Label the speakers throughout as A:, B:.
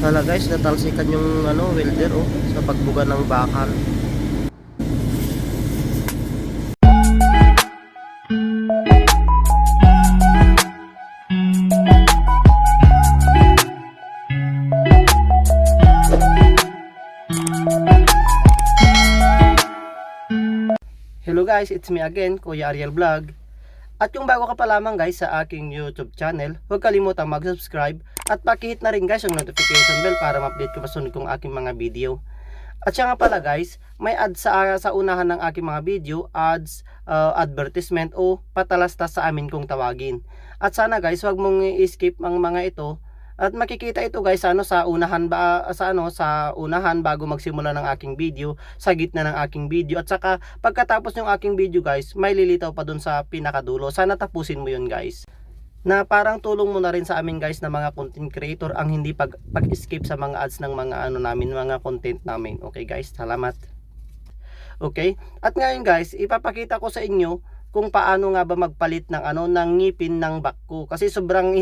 A: Hala guys, natalsikan yung ano, welder oh, sa pagbuga ng bakal. Hello guys, it's me again, Kuya Ariel Vlog. At yung bago ka pa lamang guys sa aking YouTube channel, huwag kalimutang mag-subscribe at pakihit na rin guys yung notification bell para ma-update ko masunod kong aking mga video. At siya nga pala guys, may ads sa, sa unahan ng aking mga video, ads, uh, advertisement o patalastas sa amin kong tawagin. At sana guys, huwag mong i-skip ang mga ito at makikita ito guys ano sa unahan ba sa ano sa unahan bago magsimula ng aking video, sa gitna ng aking video at saka pagkatapos ng aking video guys, may lilitaw pa dun sa pinakadulo. Sana tapusin mo yun guys. Na parang tulong mo na rin sa amin guys na mga content creator ang hindi pag pag-skip sa mga ads ng mga ano namin, mga content namin. Okay guys, salamat. Okay? At ngayon guys, ipapakita ko sa inyo kung paano nga ba magpalit ng ano ng ngipin ng bakko kasi sobrang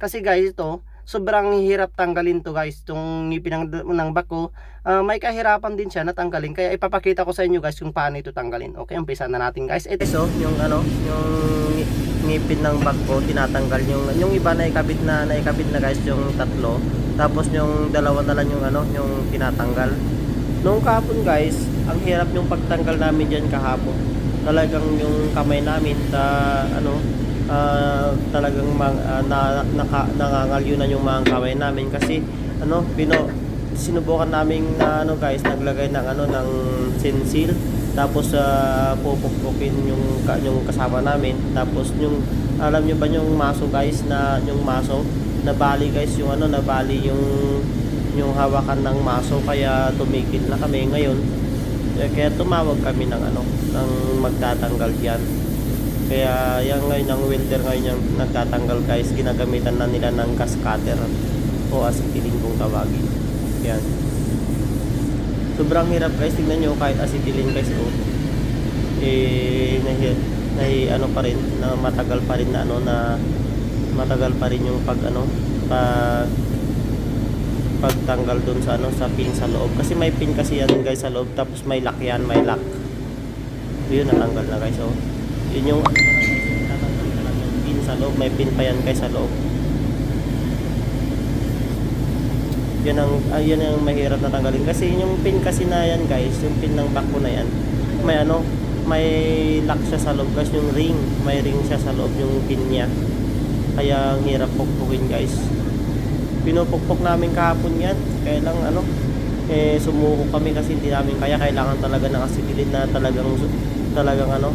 A: kasi guys ito sobrang hirap tanggalin to guys itong ngipin ng, ng bako Ah, may kahirapan din siya na tanggalin. Kaya ipapakita ko sa inyo guys kung paano ito tanggalin. Okay umpisa na natin guys. Ito so yung ano yung ngi- ngipin ng bako tinatanggal yung yung iba na ikabit na naikabit na guys yung tatlo. Tapos yung dalawa na lang yung ano yung tinatanggal. Noong kahapon guys, ang hirap yung pagtanggal namin diyan kahapon. Talagang yung kamay namin ta ano ah, talagang mang, ah, na, naka, nangangalyo na yung mga kamay namin. Kasi ano pino sinubukan namin na ano guys naglagay ng ano ng sensil tapos uh, pupukpukin yung yung kasama namin. Tapos yung alam nyo ba yung maso guys na yung maso? Nabali guys yung ano nabali yung yung hawakan ng maso. Kaya tumigil na kami ngayon. Eh, kaya tumawag kami ng ano ng magtatanggal diyan kaya yan ngayon ang welder ngayon yung nagtatanggal guys. Ginagamitan na nila ng gas cutter o acetylene kung tawagin. Yan. Sobrang hirap guys. Tignan nyo kahit acetylene guys oh. Eh nahi, nahi ano pa rin na matagal pa rin na ano na matagal pa rin yung pag ano pag pagtanggal dun sa ano sa pin sa loob. Kasi may pin kasi yan guys sa loob. Tapos may lock yan may lock. Yun natanggal na guys oh yun yung pin sa loob. May pin pa yan guys sa loob. Yan ang ah, yan ang mahirap na tanggalin kasi yung pin kasi na yan guys. Yung pin ng bako na yan. May ano may lock siya sa loob guys. Yung ring may ring siya sa loob yung pin niya. Kaya ang hirap pukpukin guys. Pinupukpok namin kahapon yan. Kaya lang ano eh sumuko kami kasi hindi namin kaya. Kailangan talaga ng acetylene na talagang talagang ano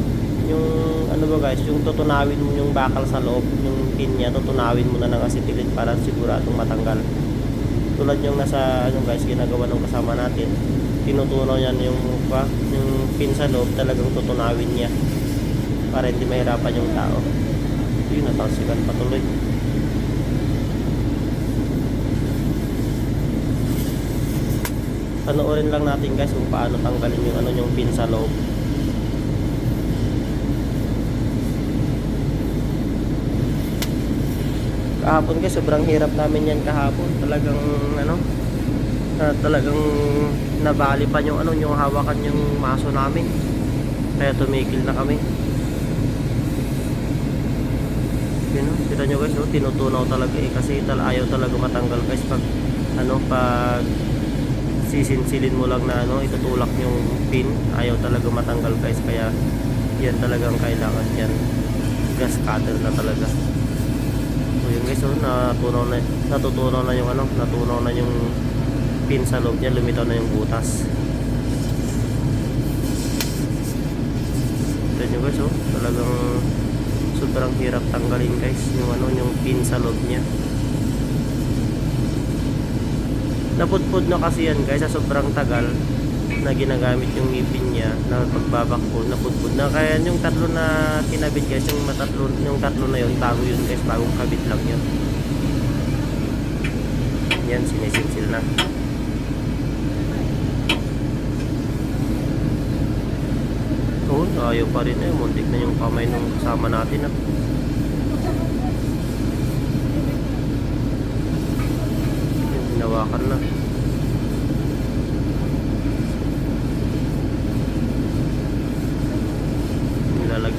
A: yung ano ba guys yung tutunawin mo yung bakal sa loob yung pin niya tutunawin mo na ng acetylene para siguradong matanggal. Tulad yung nasa ano guys ginagawa ng kasama natin tinutunaw yan yung pa yung pin sa loob talagang tutunawin niya para hindi mahirapan yung tao. Yun natalsikan patuloy. Panoorin lang natin guys kung paano tanggalin yung ano yung pin sa loob kahapon guys sobrang hirap namin yan kahapon. Talagang ano ah, talagang nabali pa yung ano yung hawakan yung maso namin. Kaya tumigil na kami. Yun o kita nyo guys oh, tinutunaw talaga eh. Kasi tal ayaw talaga matanggal guys pag ano pag sisinsilin mo lang na ano itutulak yung pin. Ayaw talaga matanggal guys kaya yan talagang kailangan yan. Gas cutter na talaga so yun guys oh, natunaw na natutunaw na yung ano natunaw na yung pin sa loob niya lumitaw na yung butas. Ito nyo guys oh. Talagang sobrang hirap tanggalin guys yung ano yung pin sa loob niya. Napudpud na kasi yan guys sa sobrang tagal na ginagamit yung ngipin niya na pagbabakpo napudpud na kaya yung tatlo na kinabit guys yung matatlo yung tatlo na yun bago yun guys bagong kabit lang yun yan sinisinsil na Oo, ayaw pa rin eh. Muntik na yung kamay nung kasama natin ah. Hinawakan na.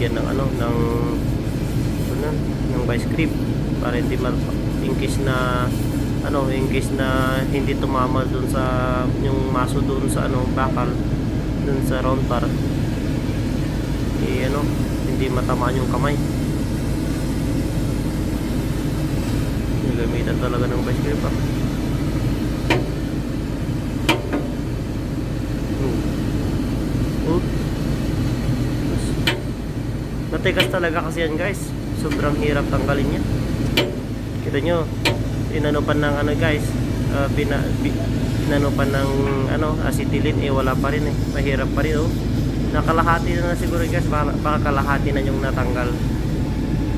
A: Nilalagyan ng ano, ng ano, ng vice grip para hindi ma in case na ano, in case na hindi tumama dun sa yung maso dun sa ano, bakal dun sa round bar eh ano, hindi matamaan yung kamay. Nagamitan talaga ng vice grip ah. Hmm. Oh. Matigas talaga kasi yan guys. Sobrang hirap tanggalin niya. Kita nyo, inanupan ng ano guys, uh, pina, pi, inanupan ng ano, acetylene, eh wala pa rin eh. Mahirap pa rin oh. Nakalahati na, na siguro guys, baka, baka kalahati na yung natanggal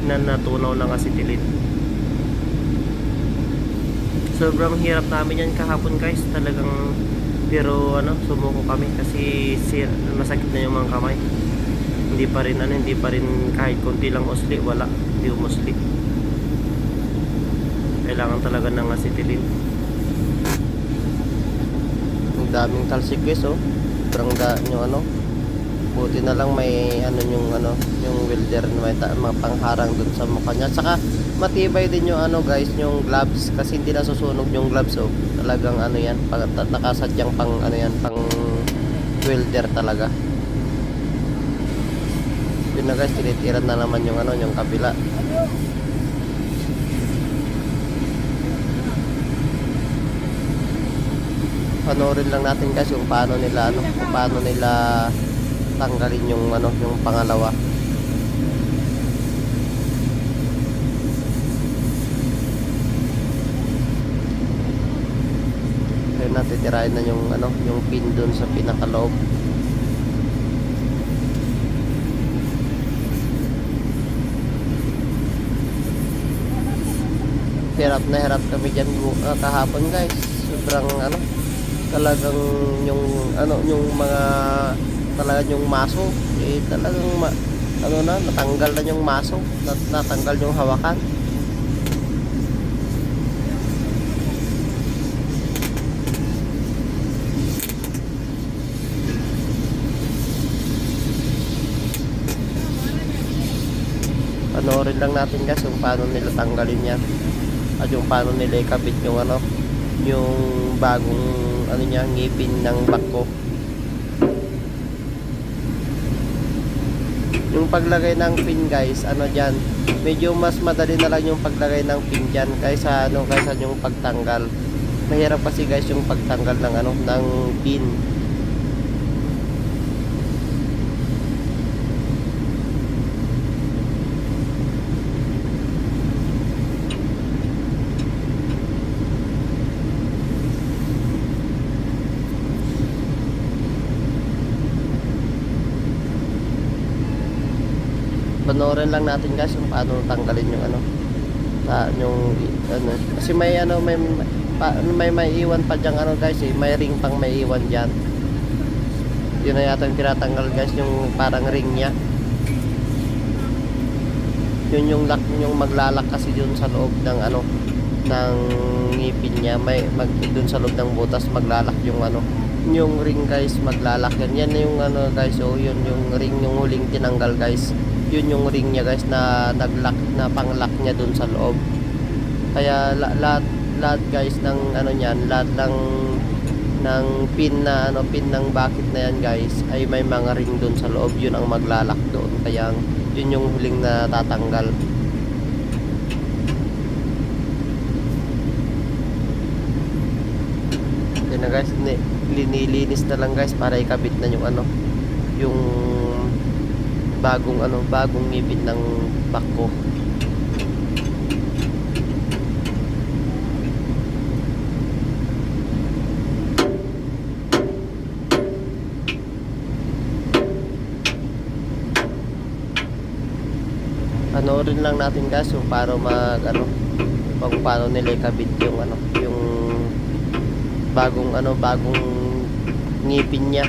A: na natunaw ng acetylene. Sobrang hirap namin yan kahapon guys. Talagang pero ano, sumuko kami kasi sir, masakit na yung mga kamay. Hindi pa rin ano, hindi pa rin kahit konti lang usli, wala, hindi umusli. Kailangan talaga ng acetylene. Ang daming talsik guys oh. Sobrang da ano. Buti na lang may ano yung ano, yung welder na may mga pangharang dun sa mukha niya. Saka matibay din yung ano guys, yung gloves kasi hindi nasusunog yung gloves oh. Talagang ano yan, pag, nakasadyang pang ano yan, pang welder talaga. Yun na guys, tinitiran na naman yung ano, yung kabila. Panoorin lang natin guys yung paano nila ano, kung paano nila tanggalin yung ano, yung pangalawa. Ayun natin tirahin na yung ano, yung pin dun sa pinakaloob. Hirap na hirap kami dyan ah, kahapon guys. Sobrang ano talagang yung ano yung mga talagang yung maso. Eh talagang ma, ano na natanggal na yung maso. Nat, natanggal yung hawakan. Panoorin lang natin guys kung paano nila tanggalin yan at yung paano nila ikabit yung ano yung bagong ano niya ngipin ng bako yung paglagay ng pin guys ano dyan medyo mas madali na lang yung paglagay ng pin dyan kaysa ano kaysa yung pagtanggal. Mahirap kasi guys yung pagtanggal ng ano ng pin panoorin lang natin guys kung paano tanggalin yung ano ta, yung ano kasi may ano may pa, may may iwan pa diyan ano guys eh. May ring pang may iwan diyan yun na yata yung tinatanggal guys yung parang ring niya. Yun yung lock yung maglalak kasi dun sa loob ng ano ng ngipin niya. May mag dun sa loob ng butas maglalak yung ano yung ring guys maglalak yan yan yung ano guys oh yun yung ring yung huling tinanggal guys yun yung ring niya guys na naglock na panglock niya dun sa loob. Kaya la, lahat lahat guys ng ano niyan lahat ng ng pin na ano pin ng bakit na yan guys ay may mga ring dun sa loob. Yun ang maglalak doon. Kaya yun yung huling na tatanggal yun na guys ni, linilinis na lang guys para ikabit na yung ano yung bagong ano bagong ngipin ng bako panoorin lang natin guys yung paano mag ano kung paano nila ikabit yung ano yung bagong ano bagong ngipin niya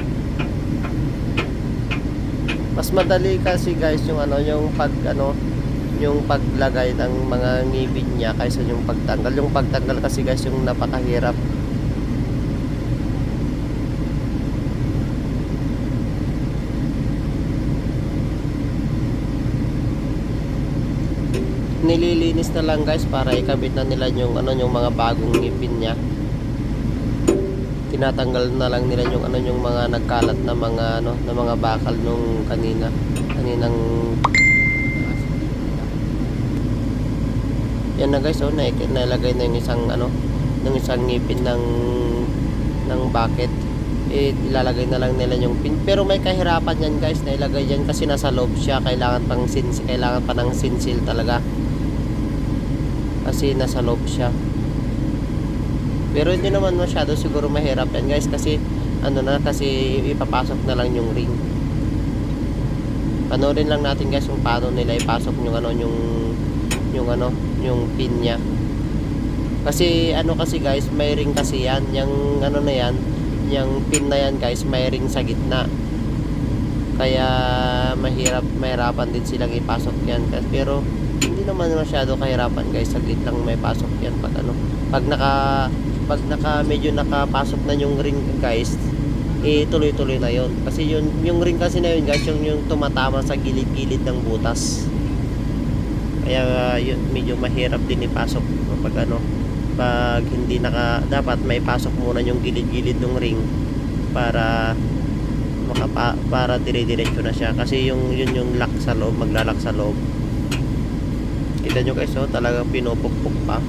A: mas madali kasi guys yung ano yung pag ano yung paglagay ng mga ngipin niya kaysa yung pagtanggal. Yung pagtanggal kasi guys yung napakahirap. Nililinis na lang guys para ikabit na nila yung ano yung mga bagong ngipin niya. Tinatanggal na lang nila yung ano yung mga nagkalat na mga ano na mga bakal nung kanina kaninang yan na guys oh na nalagay na yung isang ano ng isang ngipin ng ng bucket. Eh, ilalagay na lang nila yung pin. Pero may kahirapan yan guys na ilagay yan kasi nasa loob siya. Kailangan pang sinsi kailangan pa ng sinsil talaga. Kasi nasa loob siya pero hindi naman masyado siguro mahirap yan guys kasi ano na kasi ipapasok na lang yung ring. Panoorin lang natin guys yung paano nila ipasok yung ano yung yung ano yung pin niya. Kasi ano kasi guys may ring kasi yan. Yung ano na yan yung pin na yan guys may ring sa gitna. Kaya mahirap mahirapan din silang ipasok yan pero hindi naman masyado kahirapan guys. Saglit lang may pasok yan pag ano pag naka pag naka medyo nakapasok na yung ring guys eh tuloy-tuloy na yon kasi yun yung ring kasi na yun guys yung yung tumatama sa gilid-gilid ng butas. Kaya uh, yun medyo mahirap din ipasok pag ano pag hindi naka dapat may pasok muna yung gilid-gilid ng ring para makapa, para dire-diretso na siya. Kasi yung yun yung lock sa loob maglalak sa loob. Kita nyo guys oh talagang pinupukpok pa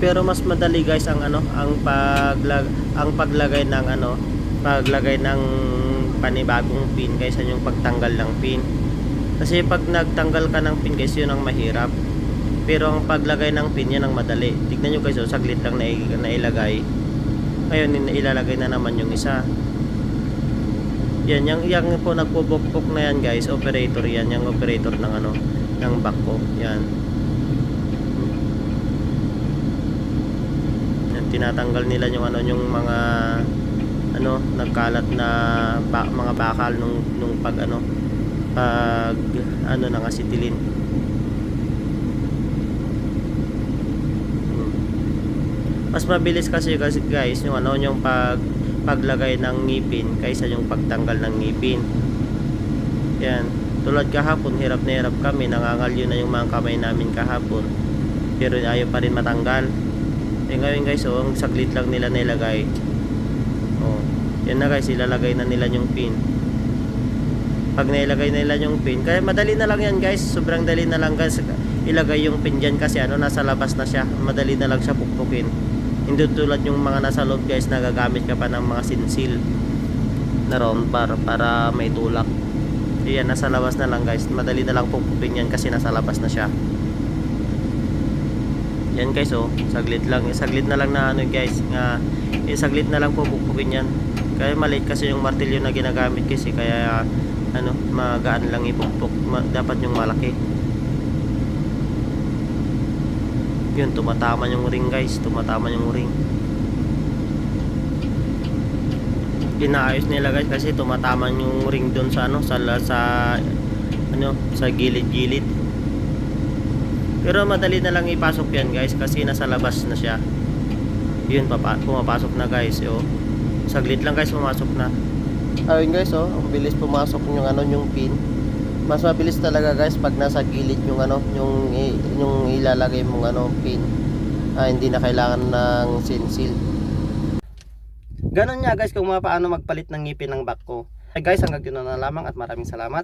A: pero mas madali guys ang ano ang paglag ang paglagay ng ano paglagay ng panibagong pin kaysa yung pagtanggal ng pin. Kasi pag nagtanggal ka ng pin guys yun ang mahirap. Pero ang paglagay ng pin yan ang madali. Tignan nyo guys oh, saglit lang na, nailagay. Ngayon ilalagay na naman yung isa. Yan yung, yung po nagpupukpok na yan guys operator yan yung operator ng ano ng backhoe yan yan tinatanggal nila yung ano yung mga ano nagkalat na ba, mga bakal nung nung pag ano pag ano ng acetilin Hmm. mas mabilis kasi kasi guys yung ano yung pag paglagay ng ngipin kaysa yung pagtanggal ng ngipin. Yan. Tulad kahapon hirap na hirap kami nangangalyo na yung mga kamay namin kahapon. Pero ayaw pa rin matanggal eh ngayon guys oh ang saglit lang nila nilagay. Oh yan na guys ilalagay na nila yung pin. Pag nailagay nila yung pin kaya madali na lang yan guys sobrang dali na lang guys ilagay yung pin dyan kasi ano nasa labas na siya. Madali na lang siya pukpukin. Hindi tulad yung mga nasa loob guys nagagamit ka pa ng mga sinsil na round bar para may tulak. Yan nasa labas na lang guys madali na lang pukpukin yan kasi nasa labas na siya yan guys oh. Saglit lang. Saglit na lang na ano guys nga eh, saglit na lang po pukpukin yan. Kaya maliit kasi yung martilyo na ginagamit kasi kaya ano magaan lang ipukpok Ma- dapat yung malaki. Yun tumatama yung ring guys. Tumatama yung ring. Inaayos nila guys kasi tumatama yung ring doon sa ano sa sa ano sa gilid-gilid pero madali na lang ipasok yan guys kasi nasa labas na siya yun papa, pumapasok na guys oh. saglit lang guys pumasok na ayun guys oh ang bilis pumasok yung ano yung pin mas mabilis talaga guys pag nasa gilid yung ano yung yung ilalagay mong ano pin ah, hindi na kailangan ng sinsil Ganon nga guys kung paano magpalit ng ngipin ng back ko. Ay guys, hanggang dito na lamang at maraming salamat.